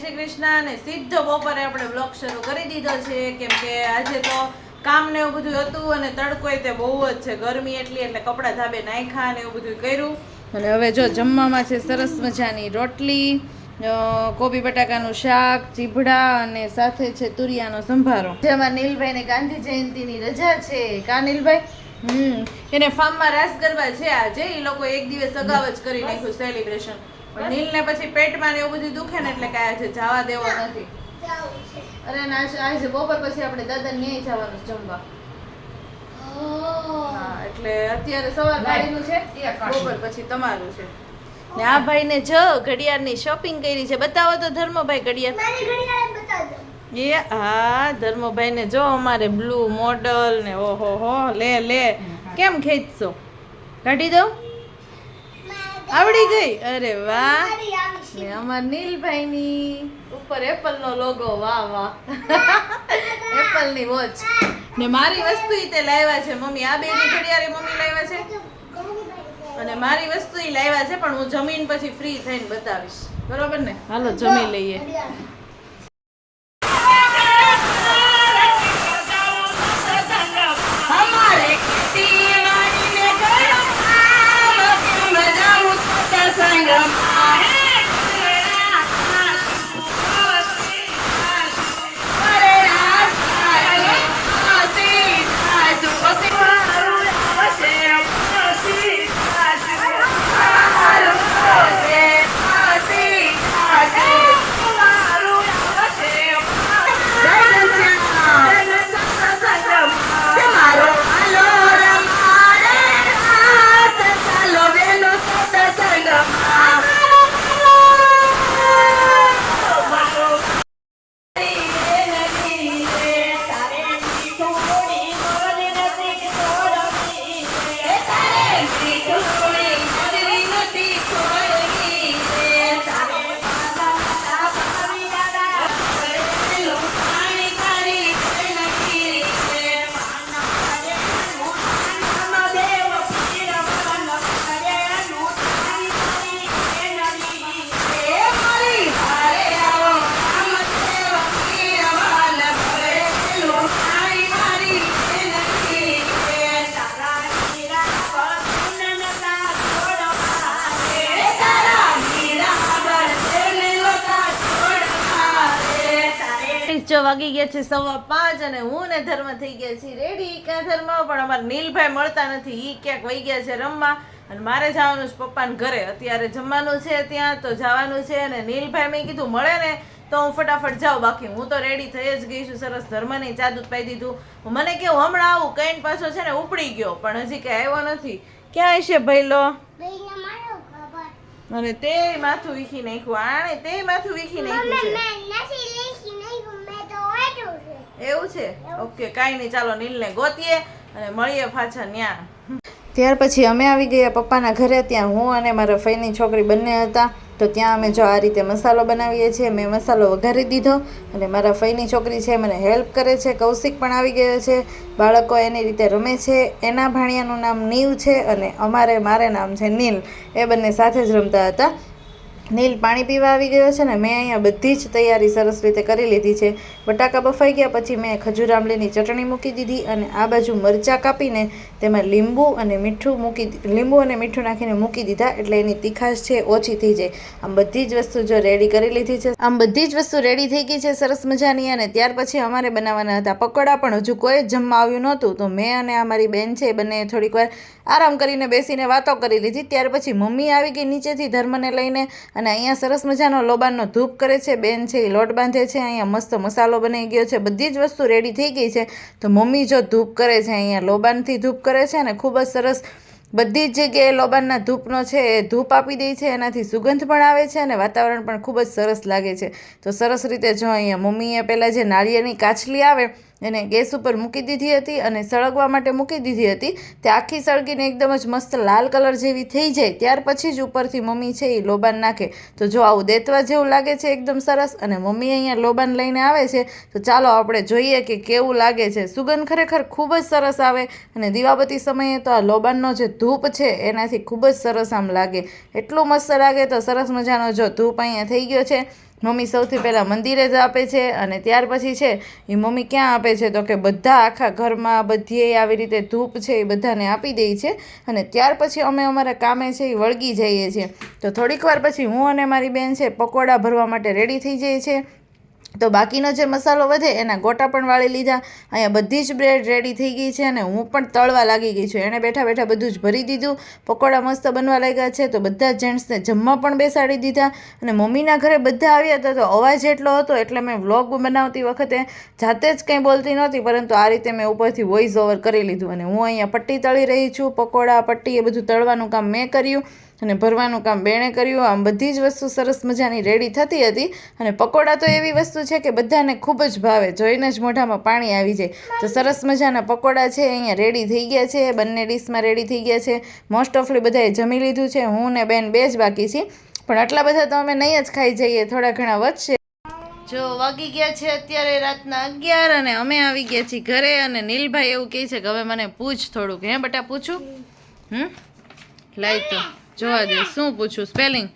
શ્રી કૃષ્ણ અને સીધો બપોરે આપણે બ્લોગ શરૂ કરી દીધો છે. કેમ કે આજે તો કામ ને એવું બધું હતું અને તડકો તે બહુ જ છે. ગરમી એટલી એટલે કપડાં ધાબે નાખ્યા ને એવું બધું કર્યું. અને હવે જો જમવામાં છે સરસ મજાની રોટલી કોબી બટાકાનું શાક, ચીભડા અને સાથે છે તુરિયાનો સંભારો. જેમાં નીલભાઈને ગાંધી જયંતિની રજા છે. કા નીલભાઈ? હમ. એને ફાર્મમાં રાસ ગરબા છે આજે. એ લોકો એક દિવસ અગાઉ જ કરી નાખ્યું સેલિબ્રેશન પણ નીલને પછી પેટમાં ને એવું બધું દુખે ને એટલે કાંઈ આજે જવા દેવો નથી. અરે ના આજે- આજે બપોર પછી આપણે દાદા ને જવાનું જમવા. એટલે અત્યારે સવાર ગાડીનું છે. બપોર પછી તમારું છે. ને આ ભાઈને જો ઘડિયાળની શોપિંગ કરી છે. બતાવો તો ધર્મભાઈ ઘડિયાળ. એ હા ધર્મભાઈને જો અમારે બ્લુ મોડલ ને ઓહો હો લે લે. કેમ ખેંચશો? કાઢી દઉં? આવડી ગઈ? અરે વાહ. ને અમાર નીલભાઈની ઉપર એપલ નો લોગો વાહ વાહ. એપલની વોચ ને મારી વસ્તુ ઈ તે લાવ્યા છે. મમ્મી આ બેની ઘડિયાળ મમ્મી લાવ્યા છે? અને મારી વસ્તુ ઈ લાવ્યા છે પણ હું જમીન પછી ફ્રી થઈને બતાવીશ. બરોબર ને? હાલો જમી લઈએ. જો વાગી ગયા છે સવા પાંચ અને હું ને ધર્મ થઈ ગયા છીએ રેડી ક્યાં ધર્મ? પણ અમારા નીલભાઈ મળતા નથી. એ ક્યાંક વહી ગયા છે રમવા. અને મારે જવાનું છે પપ્પાને ઘરે. અત્યારે જમવાનું છે ત્યાં તો જવાનું છે. અને નીલભાઈ મેં કીધું મળે ને તો હું ફટાફટ જાઉં. બાકી હું તો રેડી થઈ જ ગઈ છું. સરસ ધર્મની ચાદુત પાઈ દીધું. મને કેવું હમણાં આવું કઈ પાછો છે ને ઉપડી ગયો. પણ હજી કઈ આવ્યો નથી. ક્યાં છે ભઈલો અને તે માથું વીખી નાખ્યું. આણે તે માથું વીખી નાખ્યું છે. એવું છે? ઓકે કાંઈ નહીં ચાલો નીલને ગોતીએ અને મળીએ પાછા ત્યાં. ત્યાર પછી અમે આવી ગયા પપ્પાના ઘરે ત્યાં હું અને મારા ફઈની છોકરી બંને હતા. તો ત્યાં અમે જો આ રીતે મસાલો બનાવીએ છીએ મેં મસાલો વઘારી દીધો અને મારા ફઈની છોકરી છે મને હેલ્પ કરે છે કૌશિક પણ આવી ગયો છે. બાળકો એની રીતે રમે છે એના ભાણિયાનું નામ નીવ છે અને અમારે મારે નામ છે નીલ. એ બંને સાથે જ રમતા હતા. નીલ પાણી પીવા આવી ગયો છે ને, મેં અહીંયા બધી જ તૈયારી સરસ રીતે કરી લીધી છે. બટાકા બફાઈ ગયા પછી મેં ખજૂર આંબલીની ચટણી મૂકી દીધી અને આ બાજુ મરચાં કાપીને તેમાં લીંબુ અને મીઠું મૂકી લીંબુ અને મીઠું નાખીને મૂકી દીધા એટલે એની તીખાશ છે, ઓછી થઈ જાય. આમ બધી જ વસ્તુ જો રેડી કરી લીધી છે. આમ બધી જ વસ્તુ રેડી થઈ ગઈ છે, સરસ મજાની અને ત્યાર પછી અમારે બનાવવાના હતા પકોડા પણ. હજુ કોઈ જ જમવા આવ્યું નહોતું, તો મેં અને આ મારી બેન છે, બંને થોડીક વાર આરામ કરીને બેસીને વાતો કરી લીધી. ત્યાર પછી મમ્મી આવી ગઈ નીચેથી ધર્મને લઈને અને અહીંયા સરસ મજાનો લોબાનનો ધૂપ કરે છે. બેન છે એ લોટ બાંધે છે. અહીંયા મસ્ત મસાલો બની ગયો છે. બધી જ વસ્તુ રેડી થઈ ગઈ છે. તો મમ્મી જો ધૂપ કરે છે, અહીંયા લોબાનથી ધૂપ કરે છે અને ખૂબ જ સરસ બધી જ જગ્યાએ લોબાનના ધૂપનો છે એ ધૂપ આપી દે છે. એનાથી સુગંધ પણ આવે છે અને વાતાવરણ પણ ખૂબ જ સરસ લાગે છે. તો સરસ રીતે જો અહીંયા મમ્મીએ પહેલાં જે નાળિયેરની કાચલી આવે એને ગેસ ઉપર મૂકી દીધી હતી અને સળગવા માટે મૂકી દીધી હતી. તે આખી સળગીને એકદમ જ મસ્ત લાલ કલર જેવી થઈ જાય, ત્યાર પછી જ ઉપરથી મમ્મી છે એ લોબાન નાખે. તો જો આવું દેતવા જેવું લાગે છે એકદમ સરસ અને મમ્મી અહીંયા લોબાન લઈને આવે છે, તો ચાલો આપણે જોઈએ કે કેવું લાગે છે. સુગંધ ખરેખર ખૂબ જ સરસ આવે અને દીવાબત્તી સમયે તો આ લોબાનનો જે ધૂપ છે એનાથી ખૂબ જ સરસ આમ લાગે. એટલું મસ્ત લાગે તો સરસ મજાનો જો ધૂપ અહીંયા થઈ ગયો છે. મમ્મી સૌથી પહેલાં મંદિરે જ આપે છે અને ત્યાર પછી છે એ મમ્મી ક્યાં આપે છે તો કે બધા આખા ઘરમાં બધીએ આવી રીતે ધૂપ છે એ બધાને આપી દે છે અને ત્યાર પછી અમે અમારા કામે છે એ વળગી જઈએ છીએ. તો થોડીક વાર પછી હું અને મારી બેન છે પકોડા ભરવા માટે રેડી થઈ જઈએ છીએ. તો બાકીનો જે મસાલો વધે એના ગોટા પણ વાળી લીધા. અહીંયા બધી જ બ્રેડ રેડી થઈ ગઈ છે અને હું પણ તળવા લાગી ગઈ છું. એણે બેઠા બેઠા બધું જ ભરી દીધું. પકોડા મસ્ત બનવા લાગ્યા છે તો બધા જેન્ટ્સને જમવા પણ બેસાડી દીધા. અને મમ્મીના ઘરે બધા આવ્યા હતા તો અવાજ એટલો હતો એટલે મેં વ્લોગ બનાવતી વખતે જાતે જ કંઈ બોલતી નહોતી, પરંતુ આ રીતે મેં ઉપરથી વોઇસ ઓવર કરી લીધું. અને હું અહીંયા પટ્ટી તળી રહી છું. પકોડા, પટ્ટી એ બધું તળવાનું કામ મેં કર્યું. અને ભરવાનું કામ બેણે કર્યું. આમ બધી જ વસ્તુ સરસ મજાની રેડી થતી હતી. અને પકોડા તો એવી વસ્તુ છે કે બધાને ખૂબ જ ભાવે. જોઈને જ મોઢામાં પાણી આવી જાય. તો સરસ મજાના પકોડા છે, અહીંયા રેડી થઈ ગયા છે. બંને ડીશમાં રેડી થઈ ગયા છે. મોસ્ટ ઓફલી બધાએ જમી લીધું છે. હું ને બેન બે જ બાકી છીએ. પણ આટલા બધા તો અમે નહીં જ ખાઈ જઈએ. થોડા ઘણા વધશે. જો વાગી ગયા છે અત્યારે રાતના અગિયાર અને અમે આવી ગયા છીએ ઘરે અને નીલભાઈ એવું કહે છે કે હવે મને પૂછ થોડુંક. હે બટા, પૂછું? હમ? લાઈ તો. જોવા દે શું પૂછું સ્પેલિંગ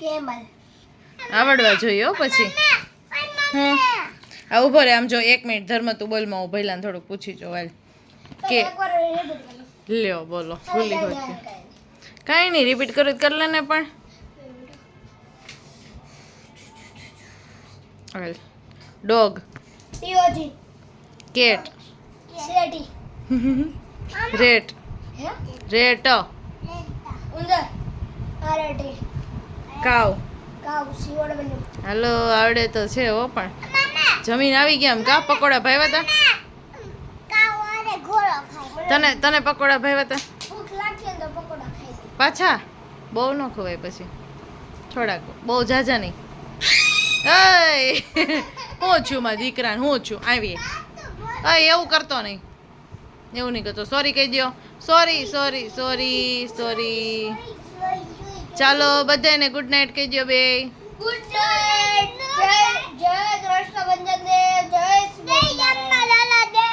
કેમલ આવડવા જોઈએ હો પછી. હમ. આ ઊભો રે આમ જો એક મિનિટ ધર્મ તું બોલમાં હું ભઈલાને થોડુંક પૂછી જો હાલ. કે. લ્યો બોલો ભૂલી હોય કાંઈ નહીં રિપીટ કરું કરી લે ને પણ. હાલ. ડોગ કેટ રેટ હે? રેટ ઉંદર, આરટી, કાવ. બન્યું. હાલો આવડે તો છે હો પણ જમીન આવી ગયા એમ. કા પકોડા ભાવ્યા હતા તને તને પકોડા ભાવ્યા હતા ભૂખ લાગશે તો પકોડા ખાઈ પાછા? બહુ ન ખવાય પછી. થોડાક. બહુ ઝાઝા નહીં. અય હું છું મારા દીકરાને હું છું. આવી અય એવું કરતો નહીં. એવું નહીં કરતો. સોરી કહી દો સોરી સોરી સોરી સોરી ચાલો બધાને ગુડ નાઇટ કહી દો બે. જય જય કૃષ્ણ જય શ્રી